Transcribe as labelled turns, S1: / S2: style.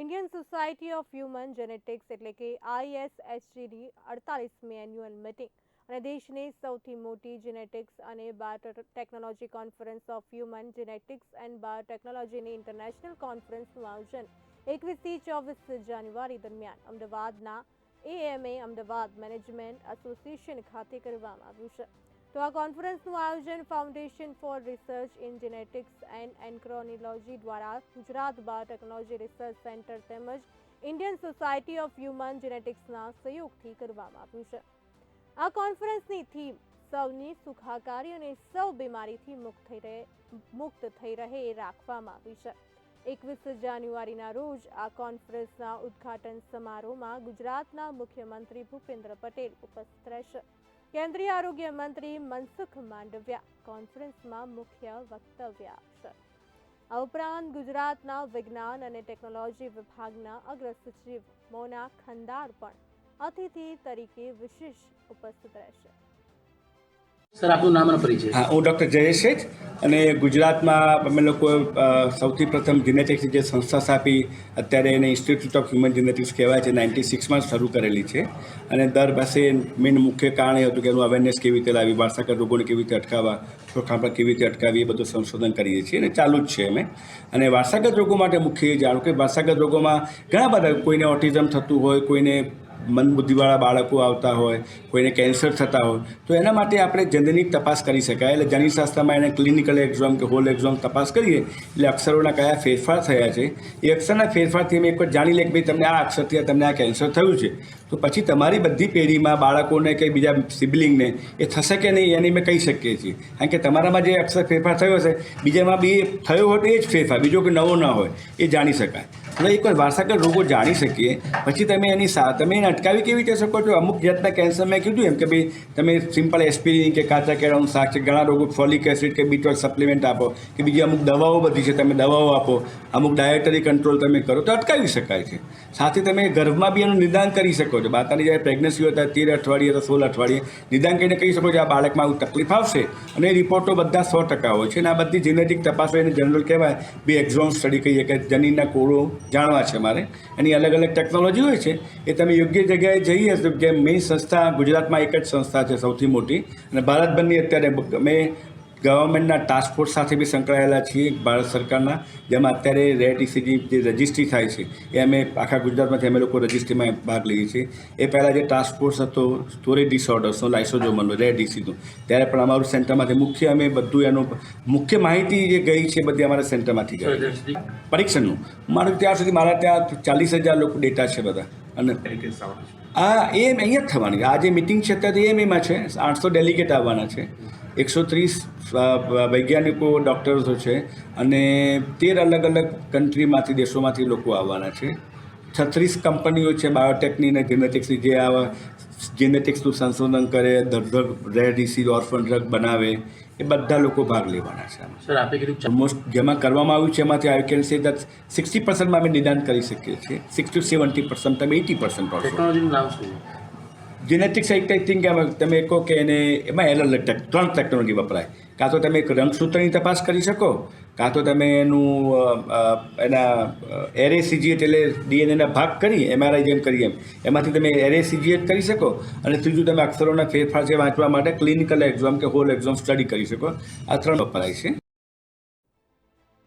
S1: Indian society of human genetics એટલે કે આઈએસએચજીની અડતાલીસમી annual meeting અને દેશની સૌથી મોટી જેનેટિક્સ અને biotechnology conference of human genetics and બાયોટેકનોલોજીની international કોન્ફરન્સનું આયોજન એકવીસથી ચોવીસ જાન્યુઆરી દરમિયાન અમદાવાદના એએમએ અમદાવાદ મેનેજમેન્ટ એસોસિએશન ખાતે કરવામાં આવ્યું છે. તો આ કોન્ફરન્સનું આયોજન foundation for research in genetics and એન્ક્રોનિલોજી દ્વારા ગુજરાત બાયોટેકનોલોજી રિસર્ચ સેન્ટર તેમજ ઇન્ડિયન સોસાયટી ઓફ હ્યુમન જેનેટિક્સના સહયોગથી કરવામાં આવ્યું છે. આ કોન્ફરન્સની થીમ સૌની સુખાકારી અને સૌ બીમારીથી મુક્ત થઈ રહે, મુક્ત થઈ રહે એ રાખવામાં આવી છે. એકવીસ જાન્યુઆરીના રોજ આ કોન્ફરન્સના ઉદ્ઘાટન સમારોહમાં ગુજરાતના મુખ્યમંત્રી ભૂપેન્દ્ર પટેલ ઉપસ્થિત રહેશે. કેન્દ્રીય આરોગ્ય મંત્રી મનસુખ માંડવિયા કોન્ફરન્સમાં મુખ્ય વક્તવ્ય આપશે આ ઉપરાંત ગુજરાતના વિજ્ઞાન અને ટેકનોલોજી વિભાગના અગ્ર સચિવ મોના ખંદાર પણ અતિથિ તરીકે વિશેષ ઉપસ્થિત રહેશે.
S2: સર, આપનું નામ અને પરિચય?
S3: હા, હું ડૉક્ટર જયેશ શેઠ અને ગુજરાતમાં અમે લોકો સૌથી પ્રથમ જીનેટિક્સની જે સંસ્થા સ્થાપી, અત્યારે એને ઇન્સ્ટિટ્યૂટ ઓફ હ્યુમન જીનેટિક્સ કહેવાય છે નાઇન્ટી સિક્સમાં શરૂ કરેલી છે. અને દર પાસે મેઇન મુખ્ય કારણ એ હતું કે એનું અવેરનેસ કેવી રીતે લાવી, વારસાગત રોગોને કેવી રીતે અટકાવવા ખોખાપણ કેવી રીતે અટકાવી એ બધું સંશોધન કરીએ છીએ અને ચાલુ જ છે અમે. અને વારસાગત રોગો માટે મુખ્ય જાણો કે વારસાગત રોગોમાં ઘણા બધા કોઈને ઓટિઝમ થતું હોય, કોઈને મંદબુદ્ધિવાળા બાળકો આવતા હોય, કોઈને કેન્સર થતા હોય, તો એના માટે આપણે જનરિક તપાસ કરી શકાય. એટલે જનીશાસ્ત્રમાં એને ક્લિનિકલ એક્ઝામ કે હોલ એક્ઝામ તપાસ કરીએ, એટલે અક્ષરોના કયા ફેરફાર થયા છે. એ અક્ષરના ફેરફારથી અમે એક વાર જાણી લે કે ભાઈ તમને આ અક્ષરથી તમને આ કેન્સર થયું છે. તો પછી તમારી બધી પેઢીમાં બાળકોને કે બીજા સિબલિંગને એ થશે કે નહીં એની મેં કહી શકીએ છીએ. કારણ કે તમારામાં જે અક્ષર ફેરફાર થયો હશે, બીજામાં બી થયો હોય તો એ જ ફેરફાર, બીજો કોઈ નવો ન હોય, એ જાણી શકાય. એટલે એકવાર વારસાગત રોગો જાણી શકીએ, પછી તમે એની સા, તમે એને અટકાવી કેવી રીતે શકો છો? અમુક જાતના કેન્સર મેં કીધું એમ કે ભાઈ, તમે સિમ્પલ એસ્પિરિન કે કાચા કેળાનું શાક છે, ઘણા રોગો ફોલિક એસિડ કે બીટોલ સપ્લિમેન્ટ આપો, કે બીજી અમુક દવાઓ બધી છે, તમે દવાઓ આપો, અમુક ડાયટરી કંટ્રોલ તમે કરો, તો અટકાવી શકાય છે. સાથે તમે ગર્ભમાં બી એનું નિદાન કરી શકો છો. માતાની જ્યારે પ્રેગ્નન્સી હોય ત્યારે તેર અઠવાડિયે તો સોળ અઠવાડિયે. નિદાન કરીને કહી શકો છો આ બાળકમાં આવું તકલીફ આવશે. અને રિપોર્ટો બધા સો ટકા હોય છે. અને આ બધી જેનેટિક હોય એને જનરલ કહેવાય. બી એક્ઝોમ સ્ટડી કહીએ કે જનીનના કોડો જાણવા છે મારે. એની અલગ અલગ ટેકનોલોજી હોય છે. એ તમે યોગ્ય જગ્યાએ જઈએ તો જે મેઇન સંસ્થા ગુજરાતમાં એક જ સંસ્થા છે સૌથી મોટી. અને ભારતભરની અત્યારે અમે ગવર્મેન્ટના ટાસ્ક સાથે બી સંકળાયેલા છીએ ભારત સરકારના, જેમાં અત્યારે રેડ ઇસીજી જે રજિસ્ટ્રી થાય છે, એ અમે આખા ગુજરાતમાંથી અમે લોકો રજિસ્ટ્રીમાં ભાગ લઈએ છીએ. એ પહેલાં જે ટાસ્ક હતો સ્ટોરેજ ડિસઓર્ડર્સનો લાઇસોજોમલનો રેડ ઇસીનો ત્યારે પણ અમારું સેન્ટરમાંથી મુખ્ય અમે બધું એનું મુખ્ય માહિતી જે ગઈ છે બધી અમારા સેન્ટરમાંથી ગઈ. પરીક્ષણનું. મારું ત્યાં સુધી મારા ત્યાં ચાલીસ હજાર લોકો ડેટા છે બધા. અને આ એમ અહીંયા જ થવાની આ જે મિટિંગ છે, અત્યારે એમ એમાં છે, આઠસો ડેલિગેટ આવવાના છે. એકસો ત્રીસ વૈજ્ઞાનિકો ડૉક્ટર્સો છે અને તેર અલગ અલગ કન્ટ્રીમાંથી દેશોમાંથી લોકો આવવાના છે. છત્રીસ કંપનીઓ છે બાયોટેકની અને જેનેટિક્સની જે આવા જેનેટિક્સનું સંશોધન કરે ધરધર રેર ડિસીઝ ઓર્ફન ડ્રગ બનાવે એ બધા લોકો ભાગ લેવાના છે.
S2: સર આપે કીધું
S3: ઓલમોસ્ટ જેમાં કરવામાં આવ્યું છે એમાંથી I can say that sixty પર્સન્ટમાં અમે નિદાન કરી શકીએ છીએ. સિક્સટી સેવન્ટી પર્સન્ટ તમે એટી પર્સન્ટ
S2: ટેકનોલોજીનું નામ શું?
S3: જેનેટિક્સ એક આઈ થિંક તમે કહો કે એને એમાં અલગ ત્રણ ટેકનોલોજી વપરાય. કાં તો તમે એક રંગસૂત્રની તપાસ કરી શકો, કાં તો તમે એનું એના એરે સીજીએટ એટલે ડીએનએના ભાગ કરી એમઆરઆઈ જેમ કરી એમ, એમાંથી તમે એરે સીજીએટ કરી શકો અને ત્રીજું તમે અક્ષરોના ફેરફાર છે વાંચવા માટે ક્લિનિકલ એક્ઝામ કે હોલ એક્ઝામ સ્ટડી કરી શકો. આ ત્રણ વપરાય છે.